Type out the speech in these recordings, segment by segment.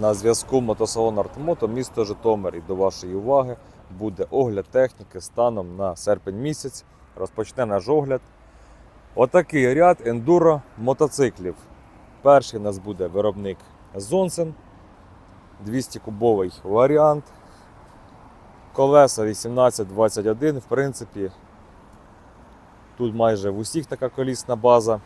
На зв'язку мотосалон Артмото, місто Житомир. І до вашої уваги буде огляд техніки станом на серпень місяць. Розпочне наш огляд. Отакий ряд ендуро мотоциклів. Перший у нас буде виробник Зонсен, 200 кубовий варіант. Колеса 18-21. В принципі, тут майже в усіх така колісна база.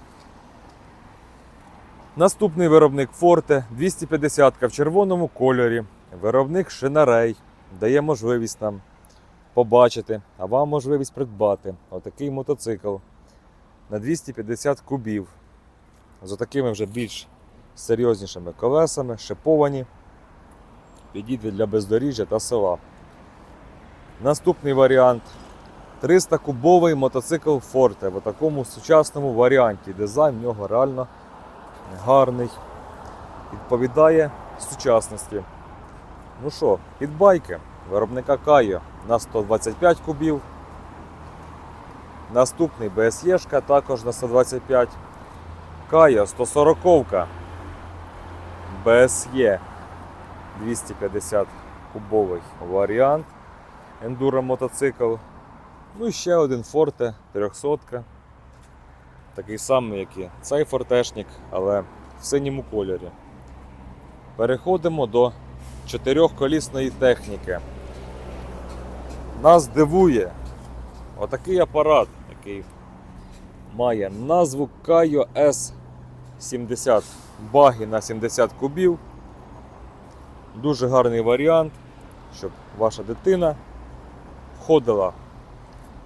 Наступний виробник Forte 250 в червоному кольорі. Виробник Шинарей дає можливість нам побачити, а вам можливість придбати отакий мотоцикл на 250 кубів з такими вже більш серйознішими колесами, шиповані, підійде для бездоріжжя та села. Наступний варіант 300 кубовий мотоцикл Forte в такому сучасному варіанті. Дизайн в нього реально гарний, відповідає сучасності. Ну що, підбайки виробника Кайо на 125 кубів. Наступний BSE також на 125. Кайо 140 BSE 250 кубовий варіант. Ендуро мотоцикл. Ну і ще один Forte 300. Такий самий, як і цей фортешник, але в синьому кольорі. Переходимо до чотирьохколісної техніки. Нас дивує отакий апарат, який має назву Kaio S70 баги на 70 кубів. Дуже гарний варіант, щоб ваша дитина входила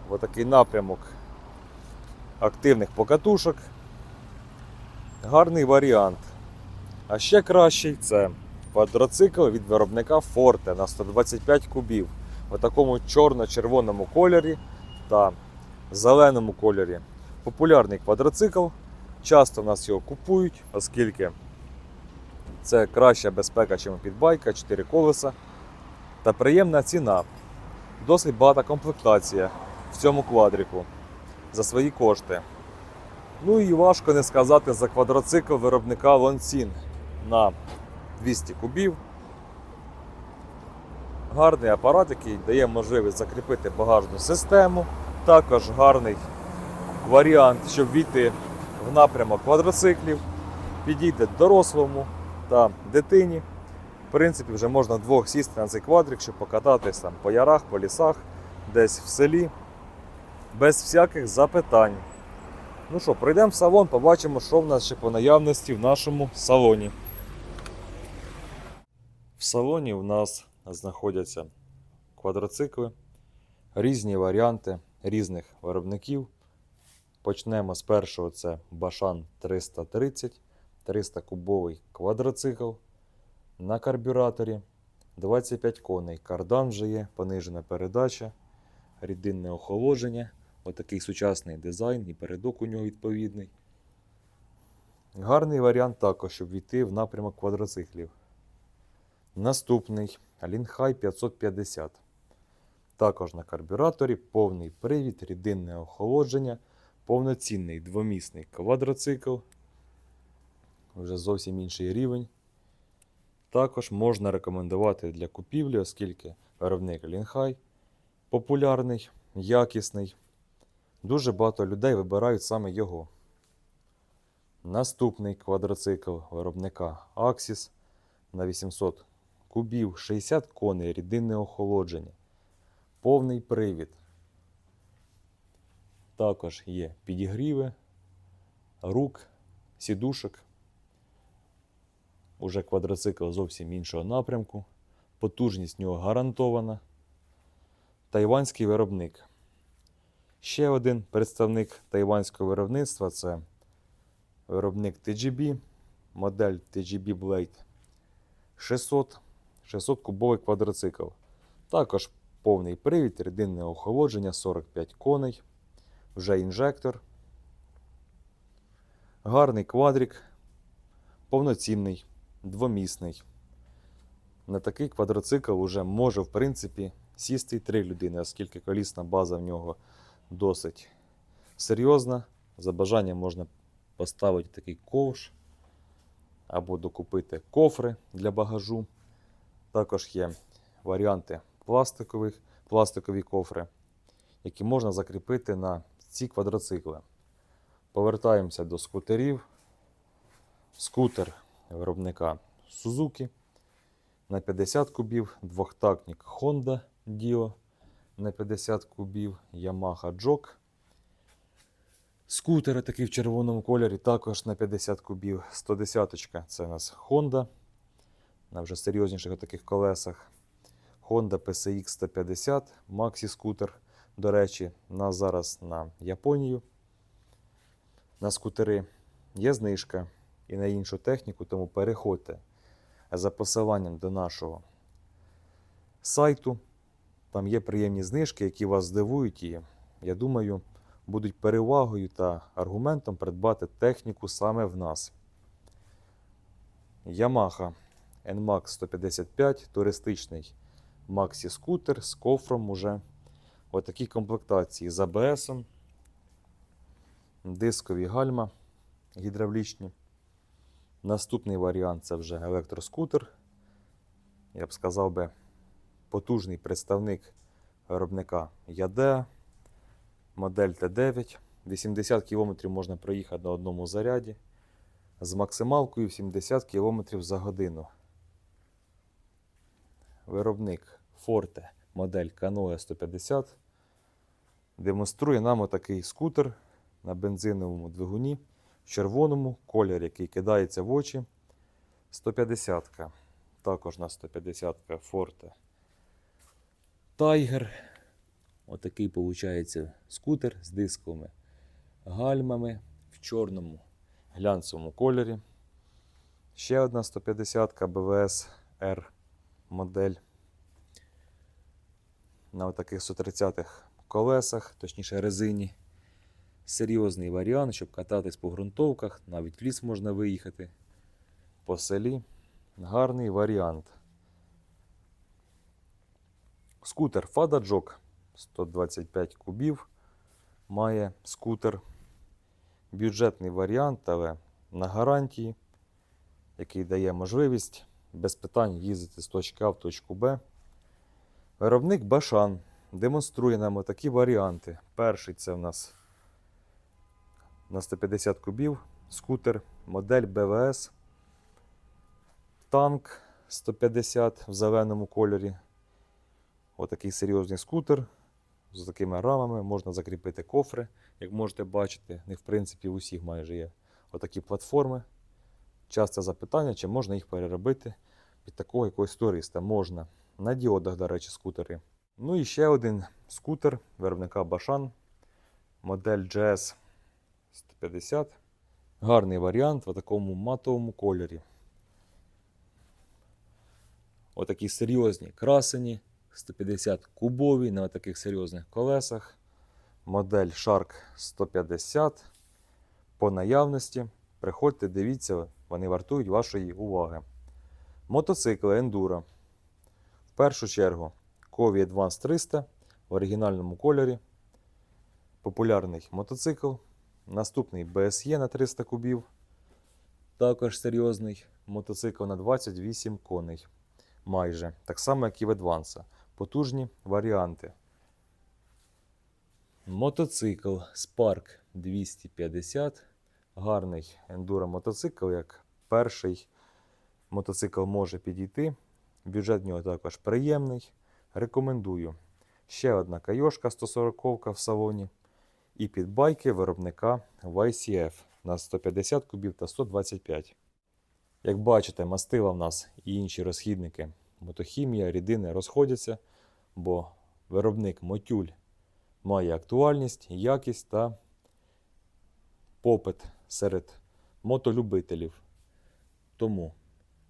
в отакий напрямок активних покатушок. Гарний варіант. А ще кращий це квадроцикл від виробника Forte на 125 кубів в такому чорно-червоному кольорі та зеленому кольорі. Популярний квадроцикл. Часто в нас його купують, оскільки це краща безпека, ніж підбайка, 4 колеса та приємна ціна. Досить багата комплектація в цьому квадрику за свої кошти. Ну і важко не сказати за квадроцикл виробника Лонсін на 200 кубів. Гарний апарат, який дає можливість закріпити багажну систему. Також гарний варіант, щоб війти в напрямок квадроциклів, підійде дорослому та дитині. В принципі, вже можна вдвох сісти на цей квадрик, щоб покататись там по ярах, по лісах, десь в селі без всяких запитань. Ну що, пройдемо в салон, побачимо, що в нас ще по наявності в нашому салоні. В салоні в нас знаходяться квадроцикли, різні варіанти різних виробників. Почнемо з першого: це Башан 330, 300 кубовий квадроцикл на карбюраторі, 25 коней. Кардан вже є, понижена передача, рідинне охолодження. Отакий сучасний дизайн і передок у нього відповідний. Гарний варіант також, щоб війти в напрямок квадроциклів. Наступний Лінхай 550. Також на карбюраторі повний привід, рідинне охолодження, повноцінний двомісний квадроцикл. Вже зовсім інший рівень. Також можна рекомендувати для купівлі, оскільки виробник Лінхай популярний, якісний. Дуже багато людей вибирають саме його. Наступний квадроцикл виробника Axis на 800 кубів, 60 коней, рідинне охолодження, повний привід. Також є підігріви, рук, сідушок. Уже квадроцикл зовсім іншого напрямку. Потужність в нього гарантована. Тайванський виробник. Ще один представник тайванського виробництва це виробник TGB, модель TGB Blade 600, 600 кубовий квадроцикл. Також повний привід, рідинне охолодження, 45 коней, вже інжектор. Гарний квадрик, повноцінний, двомісний. На такий квадроцикл уже може, в принципі, сісти й три людини, оскільки колісна база в нього досить серйозна. За бажанням можна поставити такий ковш або докупити кофри для багажу. Також є варіанти пластикових, пластикові кофри, які можна закріпити на ці квадроцикли. Повертаємося до скутерів. Скутер виробника Suzuki на 50 кубів, двохтактник Honda Dio на 50 кубів, Yamaha Jog. Скутери такий в червоному кольорі також на 50 кубів. 110 це у нас Honda на вже серйозніших таких колесах. Honda PCX 150, Maxi скутер. До речі, у нас зараз на Японію на скутери є знижка і на іншу техніку, тому переходьте за посиланням до нашого сайту. Там є приємні знижки, які вас здивують, і я думаю, будуть перевагою та аргументом придбати техніку саме в нас. Yamaha NMAX 155, туристичний Maxi скутер з кофром уже. Отакі комплектації з АБС, дискові гальма гідравлічні. Наступний варіант це вже електроскутер. Я б сказав би, потужний представник виробника Ядеа, модель Т9. 80 км можна проїхати на одному заряді з максималкою в 70 км за годину. Виробник Forte модель Canoe 150 демонструє нам отакий скутер на бензиновому двигуні в червоному кольорі, який кидається в очі. 150 Також на 150 Forte Tiger. Отакий виходить скутер з дисковими гальмами в чорному глянцевому кольорі. Ще одна 150 БВС R модель. На таких 130-х колесах, точніше резині. Серйозний варіант, щоб кататись по ґрунтовках, навіть в ліс можна виїхати по селі. Гарний варіант. Скутер Jog 125 кубів. Має скутер. Бюджетний варіант, але на гарантії, який дає можливість без питань їздити з точки А в точку Б. Виробник Башан демонструє нам такі варіанти. Перший це в нас на 150 кубів скутер, модель БВС, танк 150 в зеленому кольорі. Отакий серйозний скутер з такими рамами. Можна закріпити кофри, як можете бачити. В них, в принципі, у всіх майже є отакі платформи. Часте запитання, чи можна їх переробити під такого якогось туриста. Можна. На діодах, до речі, скутери. Ну і ще один скутер виробника Башан. Модель GS 150. Гарний варіант в такому матовому кольорі. Отакі серйозні красені, 150 кубові на таких серйозних колесах. Модель Shark 150. По наявності. Приходьте, дивіться, вони вартують вашої уваги. Мотоцикли Enduro. В першу чергу Кові Advance 300 в оригінальному кольорі. Популярний мотоцикл. Наступний BSE на 300 кубів. Також серйозний мотоцикл на 28 коней. Майже. Так само, як і в Advance. Потужні варіанти. Мотоцикл Spark 250. Гарний ендуро мотоцикл, як перший мотоцикл може підійти. Бюджет в нього також приємний. Рекомендую. Ще одна кайошка 140 в салоні. І підбайки виробника YCF на 150 кубів та 125. Як бачите, мастила в нас і інші розхідники мотохімія, рідини розходяться, бо виробник мотюль має актуальність, якість та попит серед мотолюбителів. Тому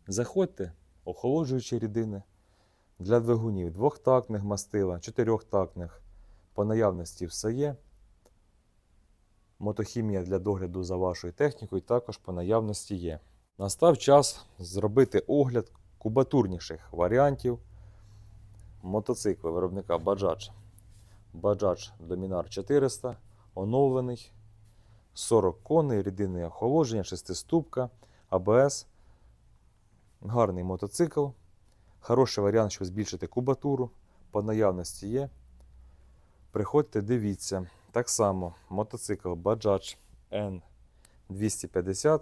заходьте, охолоджуючі рідини для двигунів двохтактних мастила, чотирьохтактних. По наявності все є. Мотохімія для догляду за вашою технікою також по наявності є. Настав час зробити огляд кубатурніших варіантів мотоцикла виробника Bajaj. Bajaj Dominar 400, оновлений, 40 коней, рідинне охолодження, 6 ступка, АБС Гарний мотоцикл. Хороший варіант, щоб збільшити кубатуру. По наявності є. Приходьте, дивіться. Так само мотоцикл Bajaj N250.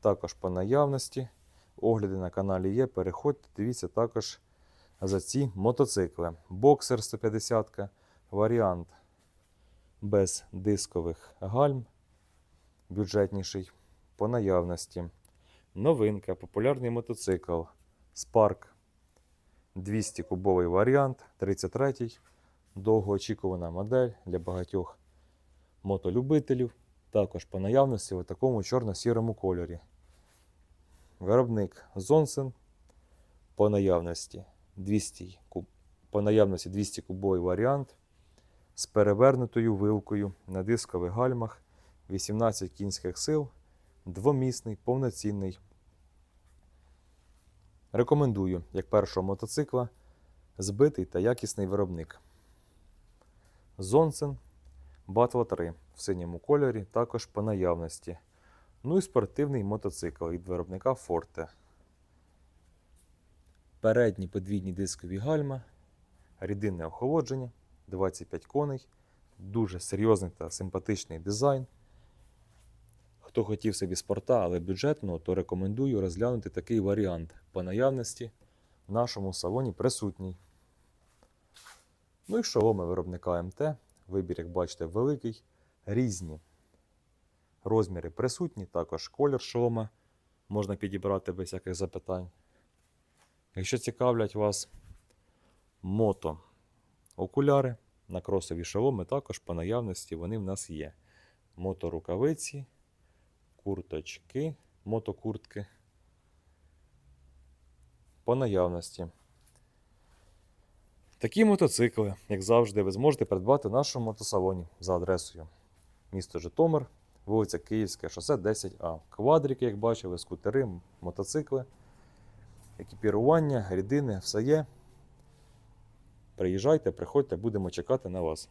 Також по наявності. Огляди на каналі є. Переходьте, дивіться також за ці мотоцикли. Боксер 150, варіант без дискових гальм, бюджетніший по наявності. Новинка, популярний мотоцикл Spark 200 кубовий варіант, 33-й. Довгоочікувана модель для багатьох мотолюбителів. Також по наявності в такому чорно-сірому кольорі. Виробник Zonsen по наявності 200 куб, по наявності 200 кубовий варіант з перевернутою вилкою на дискових гальмах 18 кінських сил, двомісний, повноцінний. Рекомендую як першого мотоцикла збитий та якісний виробник. Zonsen Battle 3 в синьому кольорі, також по наявності. Ну і спортивний мотоцикл від виробника Forte. Передні подвійні дискові гальма, рідинне охолодження, 25 коней, дуже серйозний та симпатичний дизайн. Хто хотів собі спорта, але бюджетного, то рекомендую розглянути такий варіант по наявності в нашому салоні присутній. Ну і шоломи виробника МТ. Вибір, як бачите, великий, різні. Розміри присутні, також колір шолома можна підібрати без всяких запитань. Якщо цікавлять вас мото окуляри на кросові шоломи, також по наявності вони в нас є. Моторукавиці, курточки, мотокуртки. По наявності. Такі мотоцикли, як завжди, ви зможете придбати в нашому мотосалоні за адресою місто Житомир, вулиця Київська, шосе 10А. Квадрики, як бачили, скутери, мотоцикли, екіпірування, рідини, все є. Приїжджайте, приходьте, будемо чекати на вас.